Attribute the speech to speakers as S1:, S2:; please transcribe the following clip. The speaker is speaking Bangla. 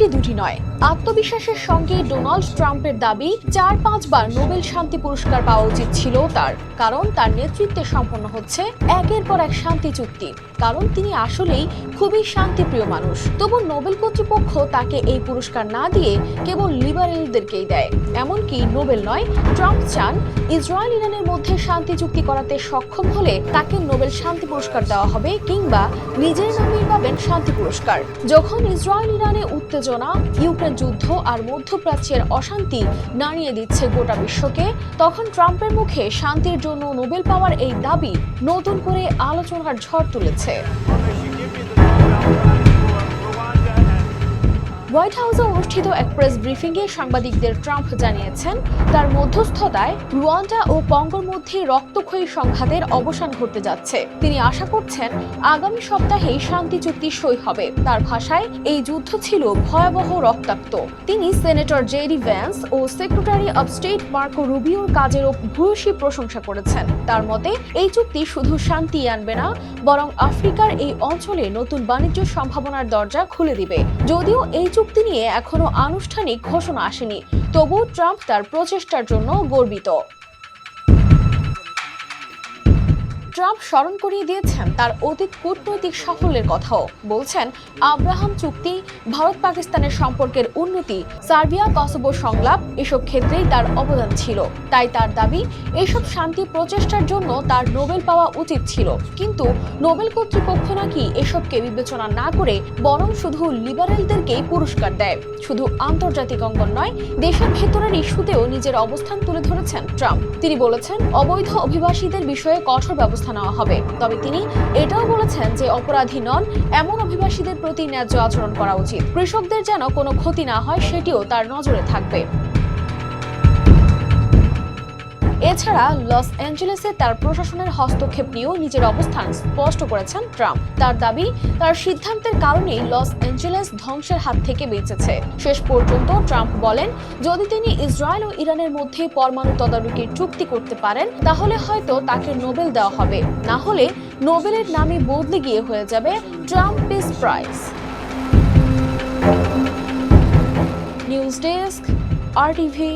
S1: একটি দুটি নয়। আত্মবিশ্বাসের সঙ্গে ডোনাল্ড ট্রাম্পের দাবি, চার পাঁচবার নোবেল শান্তি পুরস্কার পাওয়া উচিত ছিল তার। কারণ তার নেতৃত্বে সম্পন্ন হচ্ছে একের পর এক শান্তি চুক্তি। কারণ তিনি আসলেই খুবই শান্তিপ্রিয় মানুষ। তবু নোবেল কর্তৃপক্ষ তাকে এই পুরস্কার না দিয়ে কেবল লিবারেলদেরকেই দেয়। এমনকি নোবেল নয়, ট্রাম্প চান ইসরায়েল ইরানের মধ্যে শান্তি চুক্তি করাতে সক্ষম হলে তাকে নোবেল শান্তি পুরস্কার দেওয়া হবে কিংবা নিজের নামেই পাবেন শান্তি পুরস্কার। যখন ইসরায়েল ইরানে উত্তেজনা ইউক্রেন যুদ্ধ আর মধ্যপ্রাচ্যের অশান্তি নাড়িয়ে দিচ্ছে গোটা বিশ্বকে। তখন ট্রাম্পের মুখে শান্তির জন্য নোবেল পাওয়ার এই দাবি নতুন করে আলোচনার ঝড় তুলেছে। হোয়াইট হাউসে অনুষ্ঠিত এক প্রেস ব্রিফিংয়ে সাংবাদিকদের ট্রাম্প জানিয়েছেন, তার মধ্যস্থতায় রুয়ান্ডা ও কঙ্গোর মধ্যে রক্তক্ষয়ী সংঘাতের অবসান ঘটতে যাচ্ছে। তিনি আশা করছেন, আগামী সপ্তাহেই শান্তি চুক্তি সই হবে। তার ভাষায়, এই যুদ্ধ ছিল ভয়াবহ রক্তাক্ত। তিনি সেনেটর জেডি ভ্যান্স ও সেক্রেটারি অব স্টেট মার্কো রুবিওর কাজেরও ভূয়সী প্রশংসা করেছেন। তার মতে, এই চুক্তি শুধু শান্তি আনবে না, বরং আফ্রিকার এই অঞ্চলে নতুন বাণিজ্য সম্ভাবনার দরজা খুলে দিবে। যদিও এই চুক্তি নিয়ে এখনও আনুষ্ঠানিক ঘোষণা আসেনি। তবু ট্রাম্প তার প্রচেষ্টার জন্য গর্বিত। ট্রাম্প স্মরণ করিয়ে দিয়েছেন তার অতীত কূটনৈতিক সাফল্যের কথাও। বলছেন, আব্রাহাম চুক্তি, ভারত পাকিস্তানের সম্পর্কের উন্নতি, সার্বিয়া কসোভো সংলাপ, এসব ক্ষেত্রেই তার অবদান ছিল। তাই তার দাবি, এসব শান্তি প্রচেষ্টার জন্য তার নোবেল পাওয়া উচিত ছিল। কিন্তু নোবেল কর্তৃপক্ষ নাকি এসবকে বিবেচনা না করে বরং শুধু লিবারেলদেরকেই পুরস্কার দেয়। শুধু আন্তর্জাতিক অঙ্গন নয়, দেশের ভেতরের ইস্যুতেও নিজের অবস্থান তুলে ধরেছেন ট্রাম্প। তিনি বলেছেন, অবৈধ অভিবাসীদের বিষয়ে কঠোর ব্যবস্থা নেওয়া হবে। তবে তিনি এটাও বলেছেন যে অপরাধী নন, এমন অভিবাসীদের প্রতি ন্যায্য আচরণ করা উচিত। কৃষকদের যেন কোনো ক্ষতি না হয়, সেটিও তার নজরে থাকবে। এছাড়া লস অ্যাঞ্জেলেসে তার প্রশাসনের হস্তক্ষেপ নিয়েও নিজের অবস্থান স্পষ্ট করেছেন ট্রাম্প। তার দাবি, তার সিদ্ধান্তের কারণেই লস অ্যাঞ্জেলেস ধ্বংসের হাত থেকে বেঁচেছে। শেষ পর্যন্ত ট্রাম্প বলেন, যদি তিনি ইসরায়েল ও ইরানের মধ্যে পরমাণু তদারকির চুক্তি করতে পারেন, তাহলে হয়তো তাকে নোবেল দেওয়া হবে। না হলে নোবেলের নামই বদলে গিয়ে হয়ে যাবে Trump peace prize news desk, R TV.